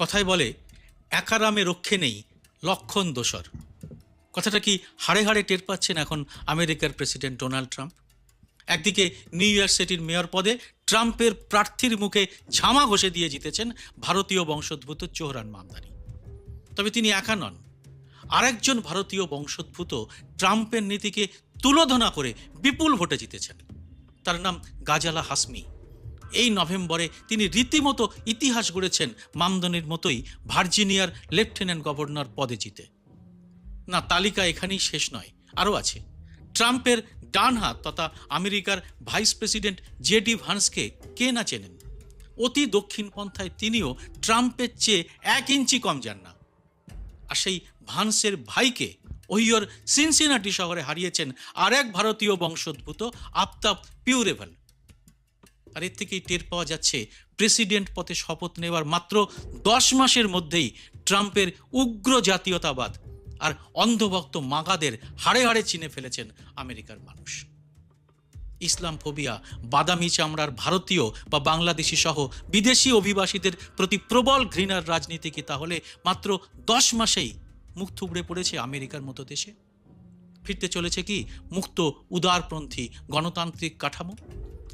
কথায় বলে, একারামে রক্ষে নেই লক্ষণ দোসর কথাটা কি হাড়ে হাড়ে টের পাচ্ছেন এখন আমেরিকার প্রেসিডেন্ট ডোনাল্ড ট্রাম্প? একদিকে নিউ ইয়র্ক সিটির মেয়র পদে ট্রাম্পের প্রার্থীর মুখে ঝামা ঘষে দিয়ে জিতেছেন ভারতীয় বংশোদ্ভূত জোহরান মামদানি। তবে তিনি একা নন। আরেকজন ভারতীয় বংশোদ্ভূত ট্রাম্পের নীতিকে তুলোধনা করে বিপুল ভোটে জিতেছেন। তার নাম গাজালা হাসমি। এই নভেম্বরে তিনি রীতিমতো ইতিহাস গড়েছেন মামদনির মতোই ভার্জিনিয়ার লেফটেন্যান্ট গভর্নর পদে জিতে। না, তালিকা এখানেই শেষ নয়, আরও আছে। ট্রাম্পের ডান হাত তথা আমেরিকার ভাইস প্রেসিডেন্ট জেডি ভান্সকে কে না চেনেন? অতি দক্ষিণপন্থায় তিনিও ট্রাম্পের চেয়ে এক ইঞ্চি কম যান না। আর সেই ভান্সের ভাইকে ওহিওর সিনসিনাটি শহরে হারিয়েছেন আর এক ভারতীয় বংশোদ্ভূত আফতাব পিউরেভাল আর এর থেকেই টের পাওয়া যাচ্ছে, প্রেসিডেন্ট পদে শপথ নেওয়ার মাত্র দশ মাসের মধ্যেই ট্রাম্পের উগ্র জাতীয়তাবাদ আর অন্ধভক্ত মাগাদের হাড়ে হাড়ে চিনে ফেলেছেন আমেরিকার মানুষ। ইসলাম ফোবিয়া বাদামি চামড়ার ভারতীয় বা বাংলাদেশি সহ বিদেশি অভিবাসীদের প্রতি প্রবল ঘৃণার রাজনীতি কি তাহলে মাত্র দশ মাসেই মুখ থুবড়ে পড়েছে আমেরিকার মতো দেশে? ফিরতে চলেছে কি মুক্ত উদারপন্থী গণতান্ত্রিক কাঠামো?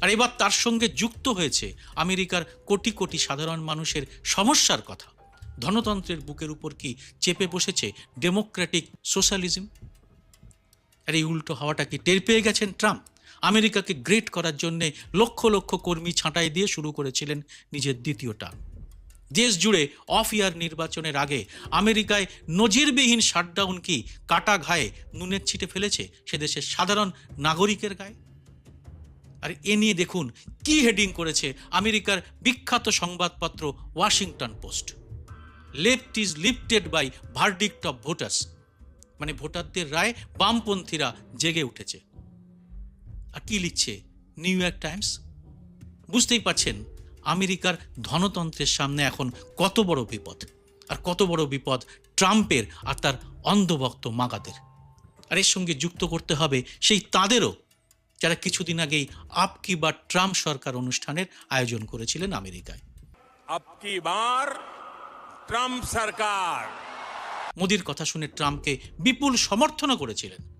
আর এবার তার সঙ্গে যুক্ত হয়েছে আমেরিকার কোটি কোটি সাধারণ মানুষের সমস্যার কথা। ধনতন্ত্রের বুকের উপর কি চেপে বসেছে ডেমোক্রেটিক সোশ্যালিজম? আর এই উল্টো হওয়াটা কি টের পেয়ে গেছেন ট্রাম্প? আমেরিকাকে গ্রেট করার জন্য লক্ষ লক্ষ কর্মী ছাঁটাই দিয়ে শুরু করেছিলেন নিজের দ্বিতীয় টার্ম দেশ জুড়ে অফ ইয়ার নির্বাচনের আগে আমেরিকায় নজিরবিহীন শাটডাউন কি কাটা ঘায়ে নুনের ছিটে ফেলেছে সে দেশের সাধারণ নাগরিকের গায়ে? আর এ নিয়ে দেখুন কি হেডিং করেছে আমেরিকার বিখ্যাত সংবাদপত্র Washington Post. Left is lifted by verdict of voters মানে ভোটারদের রায় বামপন্থীরা জেগে উঠেছে। আর কি লিখছে নিউ ইয়র্ক টাইমস বুঝতেই পারছেন, আমেরিকার ধনতন্ত্রের সামনে এখন কত বড় বিপদ। আর কত বড় বিপদ ট্রাম্পের আর তার অন্ধভক্ত মাগাদের। আর এর সঙ্গে যুক্ত করতে হবে সেই তাদেরও যারা কিছুদিন আগেই আপকি বা ট্রাম্প সরকার অনুষ্ঠানের আয়োজন করেছিলেন আমেরিকায়। আপকি বার ট্রাম্প সরকার। মোদির কথা শুনে ট্রাম্পকে বিপুল সমর্থনও করেছিলেন।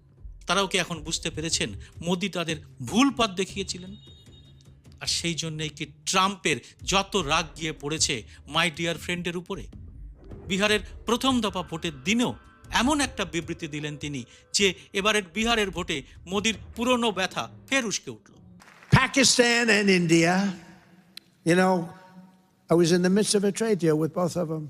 তারাও কি এখন বুঝতে পেরেছেন মোদি তাদের ভুল পথ দেখিয়েছিলেন? আর সেই জন্যেই কি ট্রাম্পের যত রাগ গিয়ে পড়েছে মাই ডিয়ার ফ্রেন্ডের উপরে? বিহারের প্রথম দফা ভোটের দিনেও এমন একটা বিবৃতি দিলেন তিনি যে এবারের বিহারের ভোটে মোদির পুরনো ব্যথা ফের উস্কে উঠল Pakistan and India, you know, I was in the midst of a trade deal with both of them.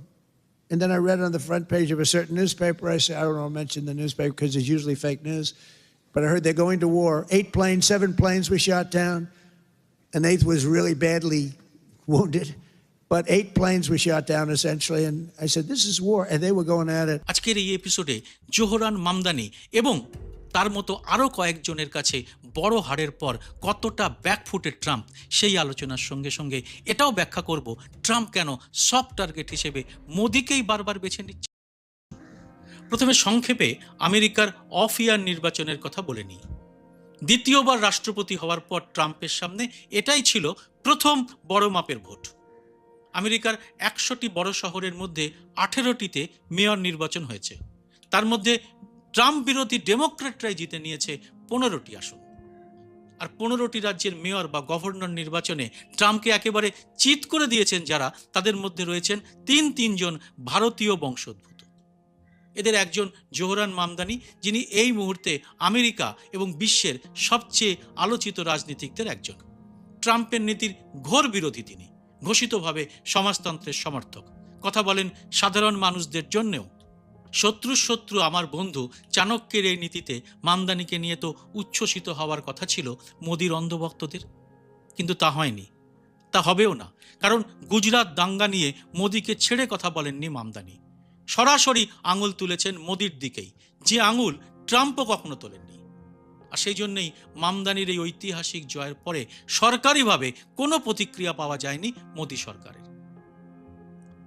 And then I read on the front page of a certain newspaper, I said, I don't want to mention the newspaper because it's usually fake news, but I heard they're going to war. Eight planes, seven planes were shot down. An eighth was really badly wounded, But eight planes were shot down essentially. And I said, This is war. And they were going at it. আজকের এই এপিসোডে Zohran Mamdani এবং তার মতো আরও কয়েকজনের কাছে বড় হারের পর কতটা ব্যাকফুটের ট্রাম্প সেই আলোচনার সঙ্গে সঙ্গে এটাও ব্যাখ্যা করব ট্রাম্প কেন সফট টার্গেট হিসেবে মোদিকেই বারবার বেছে নিচ্ছে প্রথমে সংক্ষেপে আমেরিকার অফ ইয়ার নির্বাচনের কথা বলে নিই দ্বিতীয়বার রাষ্ট্রপতি হওয়ার পর ট্রাম্পের সামনে এটাই ছিল প্রথম বড় মাপের ভোট আমেরিকার একশোটি বড় শহরের মধ্যে আঠেরোটিতে মেয়র নির্বাচন হয়েছে। তার মধ্যে ট্রাম্প বিরোধী ডেমোক্রেটরাই জিতে নিয়েছে পনেরোটি আসন। আর পনেরোটি রাজ্যের মেয়র বা গভর্নর নির্বাচনে ট্রাম্পকে একেবারে চিত করে দিয়েছেন যারা, তাদের মধ্যে রয়েছেন তিন তিনজন ভারতীয় বংশোদ্ভূত। এদের একজন জোহরান মামদানি, যিনি এই মুহূর্তে আমেরিকা এবং বিশ্বের সবচেয়ে আলোচিত রাজনীতিকদের একজন। ট্রাম্পের নীতির ঘোর বিরোধী তিনি। ঘোষিতভাবে সমাজতন্ত্রের সমর্থক। কথা বলেন সাধারণ মানুষদের জন্যেও। শত্রু শত্রু আমার বন্ধু চাণক্যের এই নীতিতে মামদানিকে নিয়ে তো উচ্ছ্বসিত হওয়ার কথা ছিল মোদির অন্ধভক্তদের। কিন্তু তা হয়নি। তা হবেও না। কারণ গুজরাট দাঙ্গা নিয়ে মোদিকে ছেড়ে কথা বলেননি মামদানি। সরাসরি আঙুল তুলেছেন মোদির দিকেই। যে আঙুল ট্রাম্পও কখনো তোলেননি। আর সেই জন্যেই মামদানির এই ঐতিহাসিক জয়ের পরে সরকারিভাবে কোনো প্রতিক্রিয়া পাওয়া যায়নি মোদী সরকারের।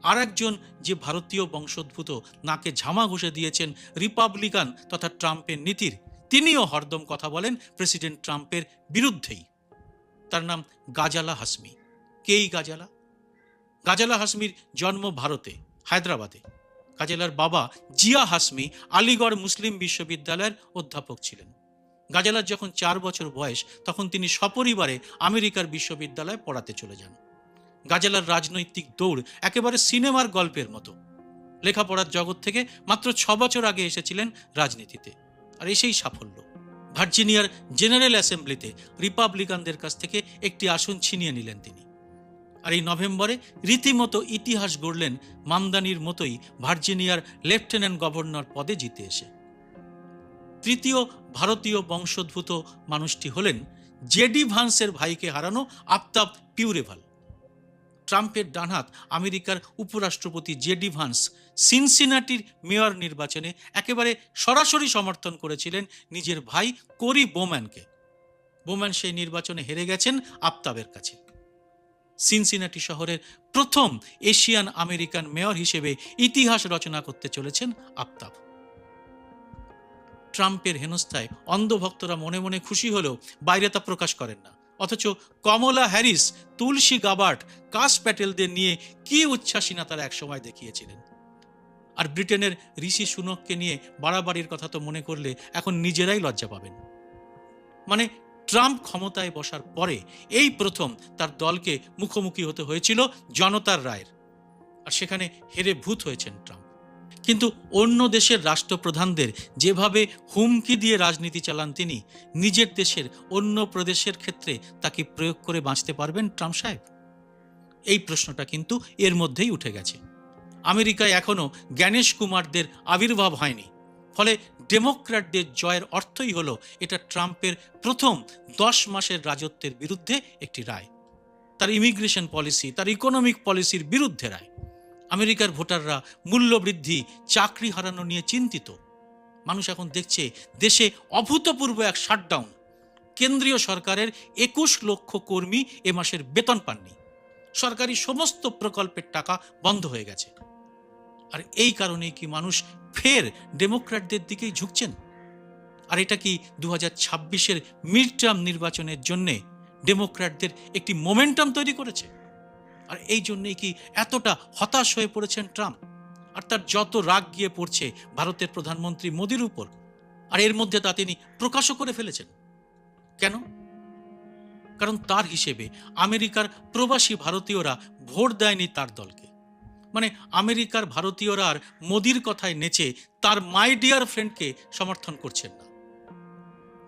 আর একজন যে ভারতীয় বংশোদ্ভূত নাকে ঝামা ঘষে দিয়েছেন রিপাবলিকান তথা ট্রাম্পের নীতির, তিনিও হরদম কথা বলেন প্রেসিডেন্ট ট্রাম্পের বিরুদ্ধেই। তার নাম গাজালা হাসমি। কেই গাজালা? গাজালা হাসমির জন্ম ভারতে, হায়দ্রাবাদে। গাজেলার বাবা জিয়া হাসমি আলিগড় মুসলিম বিশ্ববিদ্যালয়ের অধ্যাপক ছিলেন। গাজালার যখন চার বছর বয়স, তখন তিনি সপরিবারে আমেরিকার বিশ্ববিদ্যালয়ে পড়াতে চলে যান। গাজালার রাজনৈতিক দৌড় একেবারে সিনেমার গল্পের মতো। লেখাপড়ার জগৎ থেকে মাত্র ছ বছর আগে এসেছিলেন রাজনীতিতে। আর এসেই সাফল্য। ভার্জিনিয়ার জেনারেল অ্যাসেম্বলিতে রিপাবলিকানদের কাছ থেকে একটি আসন ছিনিয়ে নিলেন তিনি। আর এই নভেম্বরে রীতিমতো ইতিহাস গড়লেন মামদানির মতোই ভার্জিনিয়ার লেফটেন্যান্ট গভর্নর পদে জিতে এসে। তৃতীয় ভারতীয় বংশোদ্ভূত মানুষটি হলেন জেডি ভান্সের ভাইকে হারানো আফতাব পিউরেভাল। ট্রাম্পের ডানহাত আমেরিকার উপরাষ্ট্রপতি জেডি ভান্স সিনসিনাটির মেয়র নির্বাচনে একেবারে সরাসরি সমর্থন করেছিলেন নিজের ভাই কোরি বোম্যানকে। বোম্যান সেই নির্বাচনে হেরে গেছেন আফতাবের কাছে। সিনসিনাটি শহরের প্রথম এশিয়ান আমেরিকান মেয়র হিসেবে ইতিহাস রচনা করতে চলেছেন আফতাব। ট্রাম্পের হেনস্থায় অন্ধভক্তরা মনে মনে খুশি হলেও বাইরে তা প্রকাশ করেন না। অথচ কমলা হ্যারিস, তুলসী গাবার্ট, কাস প্যাটেলদের নিয়ে কি উচ্ছ্বাসিনা তারা একসময় দেখিয়েছিলেন। আর ব্রিটেনের ঋষি সুনককে নিয়ে বাড়াবাড়ির কথা তো মনে করলে এখন নিজেরাই লজ্জা পাবেন। মানে ট্রাম্প ক্ষমতায় বসার পরে এই প্রথম তার দলকে মুখোমুখি হতে হয়েছিল জনতার রায়ের। আর সেখানে হেরে ভূত হয়েছেন ট্রাম্প। কিন্তু অন্য দেশের রাষ্ট্রপ্রধানদের যেভাবে হুমকি দিয়ে রাজনীতি চালান তিনি, নিজের দেশের অন্য প্রদেশের ক্ষেত্রে তাকে প্রয়োগ করে বাঁচতে পারবেন ট্রাম্প সাহেব? এই প্রশ্নটা কিন্তু এর মধ্যেই উঠে গেছে। আমেরিকায় এখনও জ্ঞানেশ কুমারদের আবির্ভাব হয়নি। ফলে ডেমোক্র্যাটদের জয়ের অর্থই হলো এটা ট্রাম্পের প্রথম দশ মাসের রাজত্বের বিরুদ্ধে একটি রায়। তার ইমিগ্রেশন পলিসি, তার ইকোনমিক পলিসির বিরুদ্ধে রায়। আমেরিকার ভোটাররা মূল্যবৃদ্ধি, চাকরি হারানো নিয়ে চিন্তিত। মানুষ এখন দেখছে দেশে অভূতপূর্ব এক শাটডাউন কেন্দ্রীয় সরকারের একুশ লক্ষ কর্মী এ মাসের বেতন পাননি। সরকারি সমস্ত প্রকল্পের টাকা বন্ধ হয়ে গেছে। আর এই কারণে কি মানুষ ফের ডেমোক্র্যাটদের দিকেই ঝুঁকছেন? আর এটা কি দু হাজার ছাব্বিশের মিড টার্ম নির্বাচনের জন্যে ডেমোক্র্যাটদের একটি মোমেন্টাম তৈরি করেছে? আর এই জন্যই কি এতটা হতাশ হয়ে পড়েছেন ট্রাম্প? আর তার যত রাগ গিয়ে পড়ছে ভারতের প্রধানমন্ত্রী মোদির উপর, আর এর মধ্যে তা তিনি প্রকাশও করে ফেলেছেন। কেন? কারণ তার হিসেবে আমেরিকার প্রবাসী ভারতীয়রা ভোট দেয়নি তার দলকে। মানে আমেরিকার ভারতীয়রা আর মোদির কথায় নেচে তার মাই ডিয়ার ফ্রেন্ডকে সমর্থন করছেন না।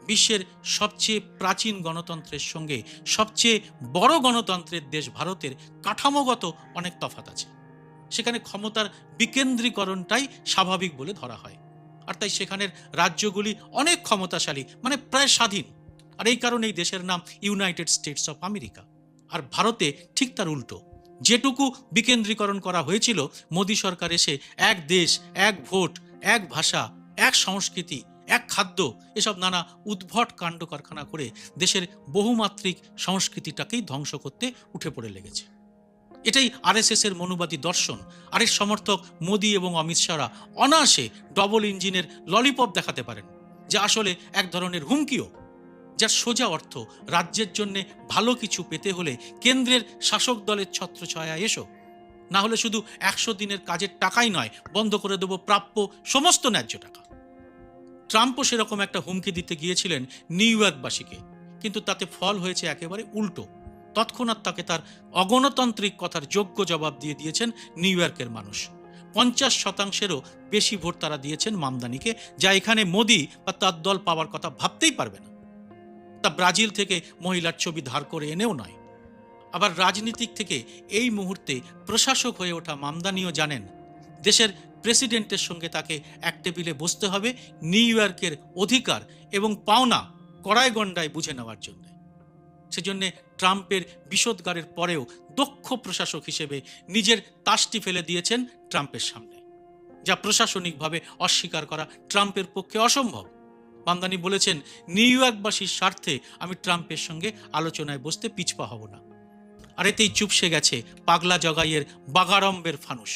বিশ্বের সবচেয়ে প্রাচীন গণতন্ত্রের সঙ্গে সবচেয়ে বড় গণতন্ত্রের দেশ ভারতের কাঠামোগত অনেক তফাত আছে। সেখানে ক্ষমতার বিকেন্দ্রীকরণটাই স্বাভাবিক বলে ধরা হয়। আর তাই সেখানের রাজ্যগুলি অনেক ক্ষমতাশালী মানে প্রায় স্বাধীন। আর এই কারণেই দেশের নাম ইউনাইটেড স্টেটস অফ আমেরিকা আর ভারতে ঠিক তার উল্টো। যেটুকু বিকেন্দ্রীকরণ করা হয়েছিল, মোদী সরকার এসে এক দেশ, এক ভোট, এক ভাষা, এক সংস্কৃতি খাদ্য, এসব নানা উদ্ভট কাণ্ড কারখানা করে দেশের বহুমাত্রিক সংস্কৃতিটাকেই ধ্বংস করতে উঠে পড়ে লেগেছে। এটাই আরএসএস এর মনুবাদী দর্শন আরেক সমর্থক মোদী এবং অমিত শাহরা অনায়াসে ডবল ইঞ্জিনের ললিপপ দেখাতে পারেন, যা আসলে এক ধরনের হুমকিও, যার সোজা অর্থ রাজ্যের জন্য ভালো কিছু পেতে হলে কেন্দ্রের শাসক দলের ছত্রছায়া এসো। না হলে শুধু একশো দিনের কাজের টাকাই নয়, বন্ধ করে দেবো প্রাপ্য সমস্ত ন্যায্য টাকা। ট্রাম্পও সেরকম একটা হুমকি দিতে গিয়েছিলেন নিউ ইয়র্কবাসীকে। কিন্তু তাতে ফল হয়েছে একেবারে উল্টো। তৎক্ষণাৎ তাকে তার অগণতান্ত্রিক কথার যোগ্য জবাব দিয়ে দিয়েছেন নিউ ইয়র্কের মানুষ। পঞ্চাশ শতাংশেরও বেশি ভোট তারা দিয়েছেন মামদানিকে, যা এখানে মোদি বা তার দল পাওয়ার কথা ভাবতেই পারবে না। তা ব্রাজিল থেকে মহিলার ছবি ধার করে এনেও নয়। আবার রাজনীতিক থেকে এই মুহূর্তে প্রশাসক হয়ে ওঠা মামদানিও জানেন, দেশের প্রেসিডেন্টের সঙ্গে তাকে এক টেবিলে বসতে হবে নিউ ইয়র্কের অধিকার এবং পাওনা কড়াই গণ্ডায় বুঝে নেওয়ার জন্য। সেজন্যে ট্রাম্পের বিষোদ্গারের পরেও দক্ষ প্রশাসক হিসেবে নিজের তাসটি ফেলে দিয়েছেন ট্রাম্পের সামনে, যা প্রশাসনিকভাবে অস্বীকার করা ট্রাম্পের পক্ষে অসম্ভব। মামদানি বলেছেন, নিউ ইয়র্কবাসীর স্বার্থে আমি ট্রাম্পের সঙ্গে আলোচনায় বসতে পিছপা হব না। আর এতেই চুপসে গেছে পাগলা জগাইয়ের বাগাড়ম্বের ফানুস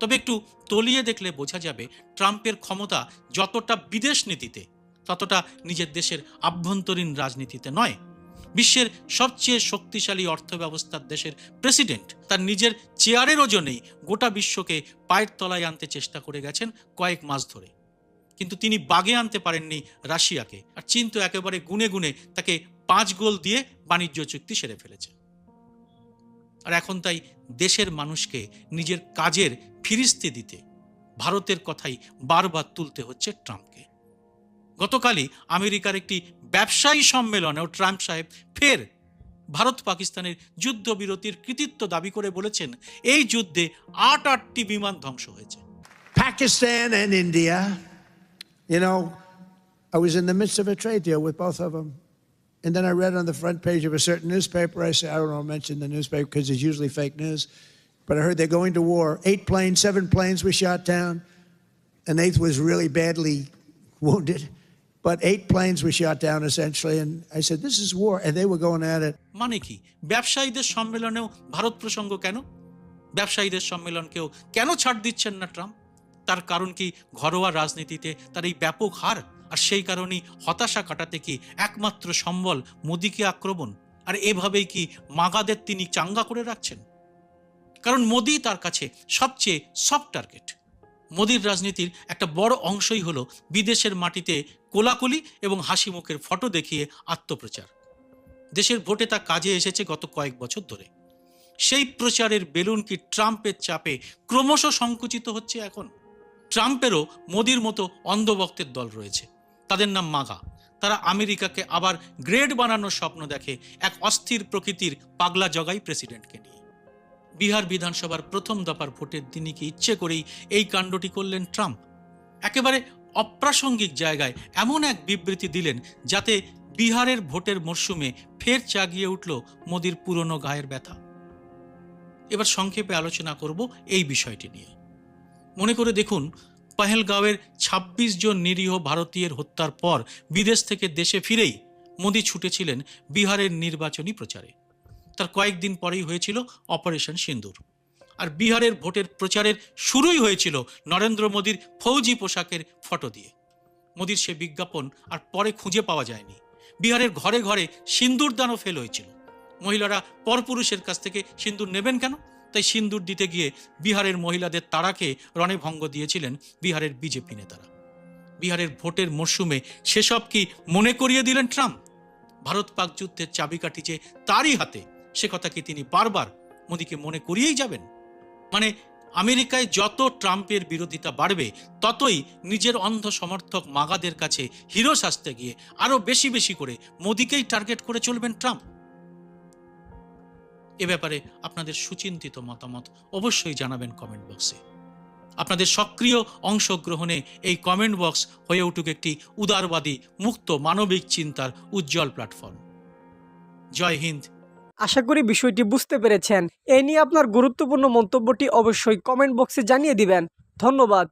তবে একটু তলিয়ে দেখলে বোঝা যাবে ট্রাম্পের ক্ষমতা যতটা বিদেশ নীতিতে, ততটা নিজের দেশের আভ্যন্তরীণ রাজনীতিতে নয়। বিশ্বের সবচেয়ে শক্তিশালী অর্থব্যবস্থার দেশের প্রেসিডেন্ট তার নিজের চেয়ারের ওজনেই গোটা বিশ্বকে পায়ের তলায় আনতে চেষ্টা করে গেছেন কয়েক মাস ধরে। কিন্তু তিনি বাগে আনতে পারেননি রাশিয়াকে আর চীন তো একেবারে গুনে গুনে তাকে পাঁচ গোল দিয়ে বাণিজ্য চুক্তি সেরে ফেলেছে। আর এখন তাই দেশের মানুষকে নিজের কাজের ফিরিস্তি দিতে ভারতের কথাই বারবার তুলতে হচ্ছে ট্রাম্পকে গতকালই আমেরিকার একটি ব্যবসায়ী সম্মেলনেও ট্রাম্প সাহেব ফের ভারত পাকিস্তানের যুদ্ধবিরতির কৃতিত্ব দাবি করে বলেছেন এই যুদ্ধে আট আটটি বিমান ধ্বংস হয়েছে Pakistan and India, you know, I was in the midst of a trade deal with both of them. And then I read on the front page of a certain newspaper, I said, I don't know, mention the newspaper because it's usually fake news, but I heard they're going to war. Eight planes, seven planes were shot down. An eighth was really badly wounded. But eight planes were shot down essentially. And I said, This is war. And they were going at it. মানে কি ব্যবসায়ীদের সম্মেলনেও ভারত প্রসঙ্গ কেন ব্যবসায়ীদের সম্মেলনকেও কেন ছাড় দিচ্ছেন না ট্রাম্প তার কারণ কি ঘরোয়া রাজনীতিতে তার এই ব্যাপক হার আর সেই কারণেই হতাশা কাটাতে কি একমাত্র সম্বল মোদিকে আক্রমণ আর এভাবেই কি মাগাদের তিনি চাঙ্গা করে রাখছেন কারণ মোদি তার কাছে সবচেয়ে সফট টার্গেট মোদির রাজনীতির একটা বড় অংশই হলো বিদেশের মাটিতে কোলাকুলি এবং হাসি মুখের ফটো দেখিয়ে আত্মপ্রচার। দেশের ভোটে তা কাজে এসেছে গত কয়েক বছর ধরে। সেই প্রচারের বেলুন কি ট্রাম্পের চাপে ক্রমশ সংকুচিত হচ্ছে এখন? ট্রাম্পেরও মোদির মতো অন্ধভক্তের দল রয়েছে। তাদের নাম মাগা। তারা আমেরিকাকে আবার গ্রেড বানানোর স্বপ্ন দেখে এক অস্থির প্রকৃতির পাগলা জগাই প্রেসিডেন্টকে নিয়ে। বিহার বিধানসভার প্রথম দফার ভোটের দিনই কি ইচ্ছে করেই এই কাণ্ডটি করলেন ট্রাম্প? একেবারে অপ্রাসঙ্গিক জায়গায় এমন এক বিবৃতি দিলেন যাতে বিহারের ভোটের মরশুমে ফের চাগিয়ে উঠল মোদির পুরনো গায়ের ব্যথা। এবার সংক্ষেপে আলোচনা করব এই বিষয়টি নিয়ে। মনে করে দেখুন, পাহেলগাঁওয়ের ২৬ জন নিরীহ ভারতীয়ের হত্যার পর বিদেশ থেকে দেশে ফিরেই মোদি ছুটেছিলেন বিহারের নির্বাচনী প্রচারে। তার কয়েকদিন পরেই হয়েছিল অপারেশন সিন্দুর। আর বিহারের ভোটের প্রচারের শুরুই হয়েছিল নরেন্দ্র মোদীর ফৌজি পোশাকের ফটো দিয়ে। মোদীর সে বিজ্ঞাপন আর পরে খুঁজে পাওয়া যায়নি। বিহারের ঘরে ঘরে সিন্দুর দানও ফেল হয়েছিল। মহিলারা পরপুরুষের কাছ থেকে সিন্দুর নেবেন কেন? তাই সিন্দুর দিতে গিয়ে বিহারের মহিলাদের তাড়াকে রণে ভঙ্গ দিয়েছিলেন বিহারের বিজেপি নেতারা। বিহারের ভোটের মরশুমে সেসব কি মনে করিয়ে দিলেন ট্রাম্প? ভারত পাক যুদ্ধের চাবিকাঠি যে তারই হাতে সে কথা কি তিনি বারবার মোদীকে মনে করিয়েই যাবেন। মানে আমেরিকায় যত ট্রাম্পের বিরোধিতা বাড়বে, ততই নিজের অন্ধ সমর্থক মাগাদের কাছে হিরো সাজতে গিয়ে আরও বেশি বেশি করে মোদীকেই টার্গেট করে চলবেন ট্রাম্প। এ ব্যাপারে আপনাদের সুচিন্তিত মতামত অবশ্যই জানাবেন কমেন্ট বক্সে। আপনাদের সক্রিয় অংশগ্রহণে এই কমেন্ট বক্স হয়ে উঠুক একটি উদারবাদী, মুক্ত মানবিক চিন্তার উজ্জ্বল প্ল্যাটফর্ম। জয় হিন্দ। আশা করি বিষয়টি বুঝতে পেরেছেন। এ নিয়ে আপনার গুরুত্বপূর্ণ মন্তব্যটি অবশ্যই কমেন্ট বক্সে জানিয়ে দিবেন। ধন্যবাদ।